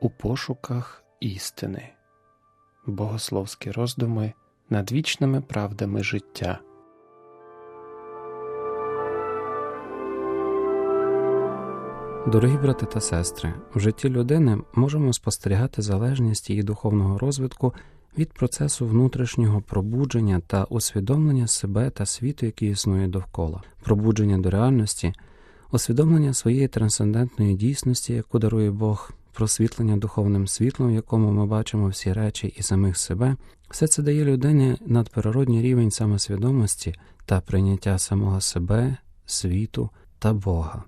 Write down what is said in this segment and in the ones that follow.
у пошуках істини, богословські роздуми над вічними правдами життя. Дорогі брати та сестри, в житті людини можемо спостерігати залежність її духовного розвитку від процесу внутрішнього пробудження та усвідомлення себе та світу, який існує довкола, пробудження до реальності, усвідомлення своєї трансцендентної дійсності, яку дарує Бог, просвітлення духовним світлом, в якому ми бачимо всі речі і самих себе, все це дає людині надприродній рівень самосвідомості та прийняття самого себе, світу та Бога.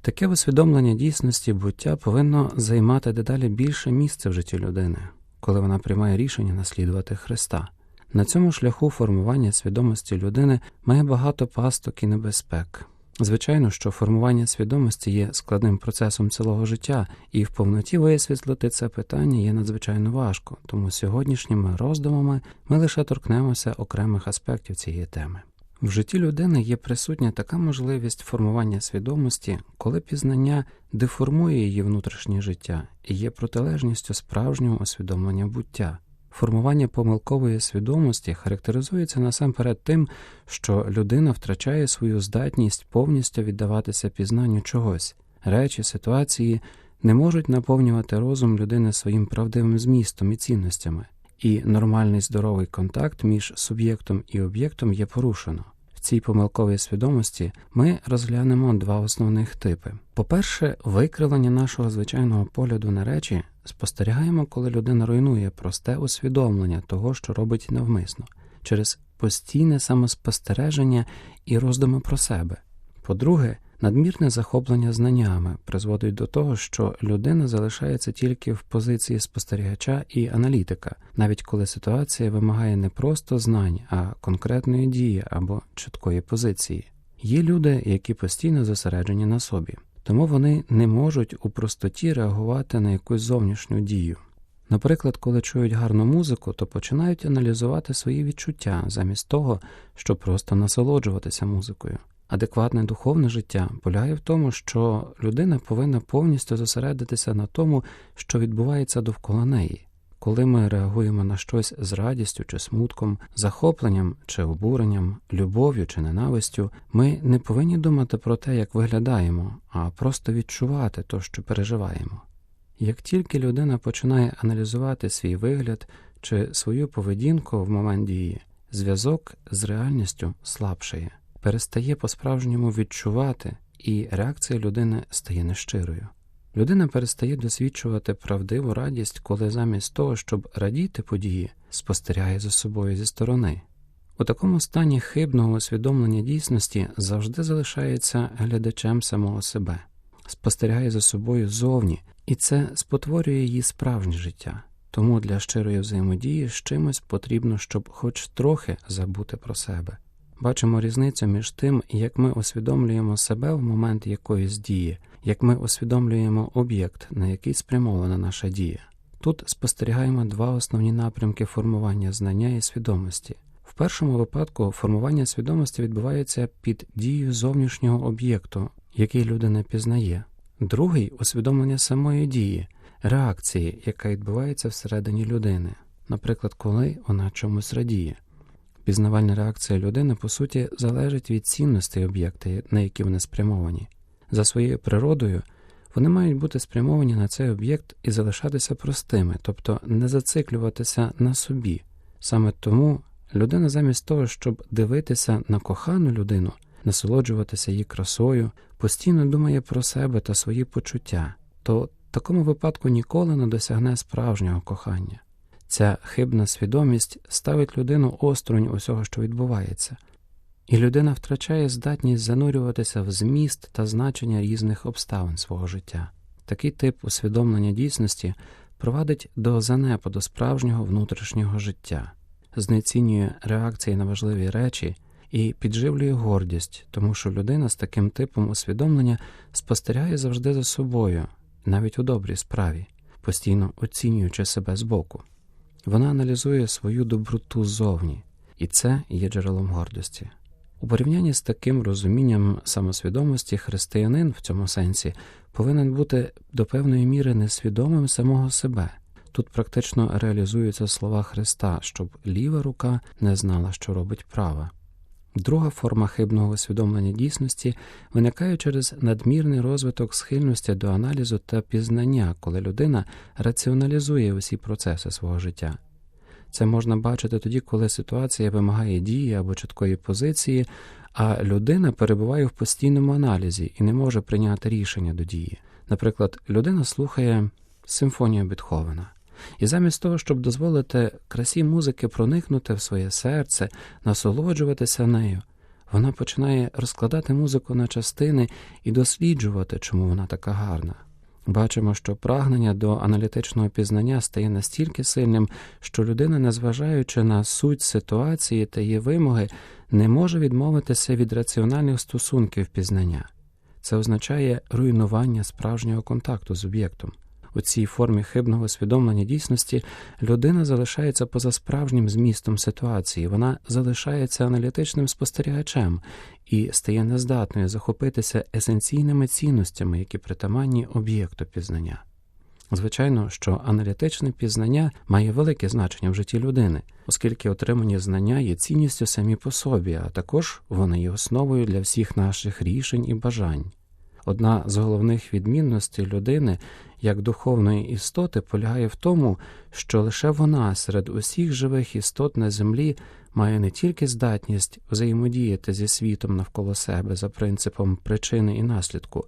Таке усвідомлення дійсності буття повинно займати дедалі більше місце в житті людини, коли вона приймає рішення наслідувати Христа. На цьому шляху формування свідомості людини має багато пасток і небезпек. Звичайно, що формування свідомості є складним процесом цілого життя, і в повноті висвітлити це питання є надзвичайно важко, тому сьогоднішніми роздумами ми лише торкнемося окремих аспектів цієї теми. В житті людини є присутня така можливість формування свідомості, коли пізнання деформує її внутрішнє життя і є протилежністю справжнього усвідомлення буття. Формування помилкової свідомості характеризується насамперед тим, що людина втрачає свою здатність повністю віддаватися пізнанню чогось, речі, ситуації не можуть наповнювати розум людини своїм правдивим змістом і цінностями, і нормальний здоровий контакт між суб'єктом і об'єктом є порушено. В цій помилковій свідомості ми розглянемо два основних типи. По-перше, викривлення нашого звичайного погляду на речі спостерігаємо, коли людина руйнує просте усвідомлення того, що робить навмисно, через постійне самоспостереження і роздуми про себе. По-друге, надмірне захоплення знаннями призводить до того, що людина залишається тільки в позиції спостерігача і аналітика, навіть коли ситуація вимагає не просто знань, а конкретної дії або чіткої позиції. Є люди, які постійно зосереджені на собі тому вони не можуть у простоті реагувати на якусь зовнішню дію. Наприклад, коли чують гарну музику, то починають аналізувати свої відчуття замість того, щоб просто насолоджуватися музикою. Адекватне духовне життя полягає в тому, що людина повинна повністю зосередитися на тому, що відбувається довкола неї. Коли ми реагуємо на щось з радістю чи смутком, захопленням чи обуренням, любов'ю чи ненавистю, ми не повинні думати про те, як виглядаємо, а просто відчувати то, що переживаємо. Як тільки людина починає аналізувати свій вигляд чи свою поведінку в момент дії, зв'язок з реальністю слабшає, перестає по-справжньому відчувати, і реакція людини стає нещирою. Людина перестає досвідчувати правдиву радість, коли замість того, щоб радіти події, спостерігає за собою зі сторони. У такому стані хибного усвідомлення дійсності завжди залишається глядачем самого себе, спостерігає за собою зовні, і це спотворює її справжнє життя. Тому для щирої взаємодії з чимось потрібно, щоб хоч трохи забути про себе. Бачимо різницю між тим, як ми усвідомлюємо себе в момент якоїсь дії як ми усвідомлюємо об'єкт, на який спрямована наша дія. Тут спостерігаємо два основні напрямки формування знання і свідомості. В першому випадку формування свідомості відбувається під дією зовнішнього об'єкту, який людина пізнає, другий усвідомлення самої дії, реакції, яка відбувається всередині людини, наприклад, коли вона чомусь радіє. Пізнавальна реакція людини, по суті, залежить від цінностей об'єкта, на які вони спрямовані. За своєю природою вони мають бути спрямовані на цей об'єкт і залишатися простими, тобто не зациклюватися на собі. Саме тому людина, замість того, щоб дивитися на кохану людину, насолоджуватися її красою, постійно думає про себе та свої почуття, то в такому випадку ніколи не досягне справжнього кохання. Ця хибна свідомість ставить людину осторонь усього, що відбувається і людина втрачає здатність занурюватися в зміст та значення різних обставин свого життя. Такий тип усвідомлення дійсності провадить до занепаду справжнього внутрішнього життя, знецінює реакції на важливі речі і підживлює гордість, тому що людина з таким типом усвідомлення спостерігає завжди за собою, навіть у добрій справі, постійно оцінюючи себе збоку. Вона аналізує свою доброту ззовні, і це є джерелом гордості. У порівнянні з таким розумінням самосвідомості християнин в цьому сенсі повинен бути до певної міри несвідомим самого себе. Тут практично реалізуються слова Христа, щоб ліва рука не знала, що робить права. Друга форма хибного усвідомлення дійсності виникає через надмірний розвиток схильності до аналізу та пізнання, коли людина раціоналізує усі процеси свого життя. Це можна бачити тоді, коли ситуація вимагає дії або чіткої позиції, а людина перебуває в постійному аналізі і не може прийняти рішення до дії. Наприклад, людина слухає симфонію Бетховена. І замість того, щоб дозволити красі музики проникнути в своє серце, насолоджуватися нею, вона починає розкладати музику на частини і досліджувати, чому вона така гарна. Бачимо, що прагнення до аналітичного пізнання стає настільки сильним, що людина, незважаючи на суть ситуації та її вимоги, не може відмовитися від раціональних стосунків пізнання. Це означає руйнування справжнього контакту з об'єктом. У цій формі хибного усвідомлення дійсності людина залишається поза справжнім змістом ситуації, вона залишається аналітичним спостерігачем і стає нездатною захопитися есенційними цінностями, які притаманні об'єкту пізнання. Звичайно, що аналітичне пізнання має велике значення в житті людини, оскільки отримані знання є цінністю самі по собі, а також вони є основою для всіх наших рішень і бажань. Одна з головних відмінностей людини як духовної істоти полягає в тому, що лише вона серед усіх живих істот на землі має не тільки здатність взаємодіяти зі світом навколо себе за принципом причини і наслідку,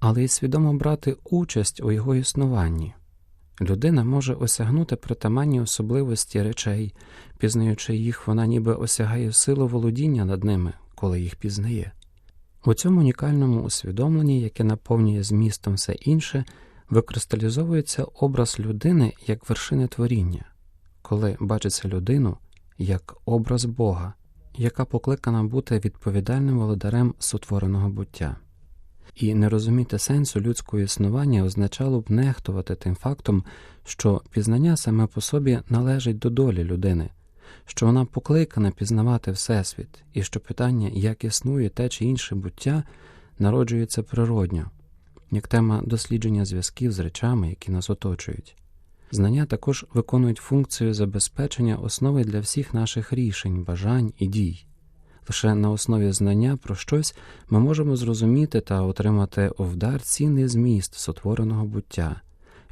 але й свідомо брати участь у його існуванні. Людина може осягнути притаманні особливості речей, пізнаючи їх, вона ніби осягає силу володіння над ними, коли їх пізнає. У цьому унікальному усвідомленні, яке наповнює змістом все інше, викристалізовується образ людини як вершини творіння, коли бачиться людину як образ Бога, яка покликана бути відповідальним володарем сотвореного буття. І не розуміти сенсу людського існування означало б нехтувати тим фактом, що пізнання саме по собі належить до долі людини, що вона покликана пізнавати Всесвіт, і що питання, як існує те чи інше буття, народжується природньо, як тема дослідження зв'язків з речами, які нас оточують. Знання також виконують функцію забезпечення основи для всіх наших рішень, бажань і дій. Лише на основі знання про щось ми можемо зрозуміти та отримати овдар цінний зміст сотвореного буття,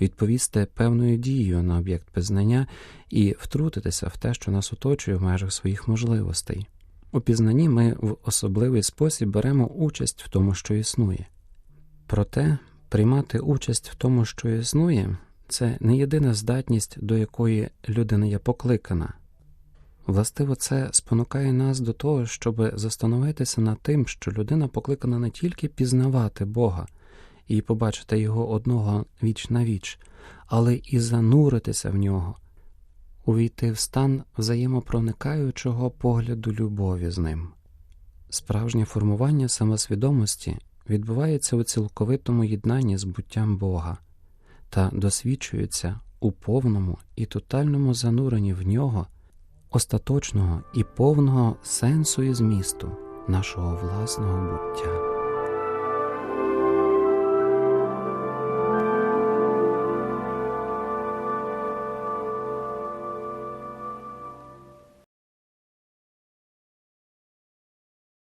відповісти певною дією на об'єкт пізнання і втрутитися в те, що нас оточує в межах своїх можливостей. У пізнанні ми в особливий спосіб беремо участь в тому, що існує. Проте приймати участь в тому, що існує, це не єдина здатність, до якої людина є покликана. Властиво, це спонукає нас до того, щоб застановитися над тим, що людина покликана не тільки пізнавати Бога і побачити його одного віч на віч, але і зануритися в нього, увійти в стан взаємопроникаючого погляду любові з ним. Справжнє формування самосвідомості відбувається у цілковитому єднанні з буттям Бога та досвідчується у повному і тотальному зануренні в нього остаточного і повного сенсу і змісту нашого власного буття.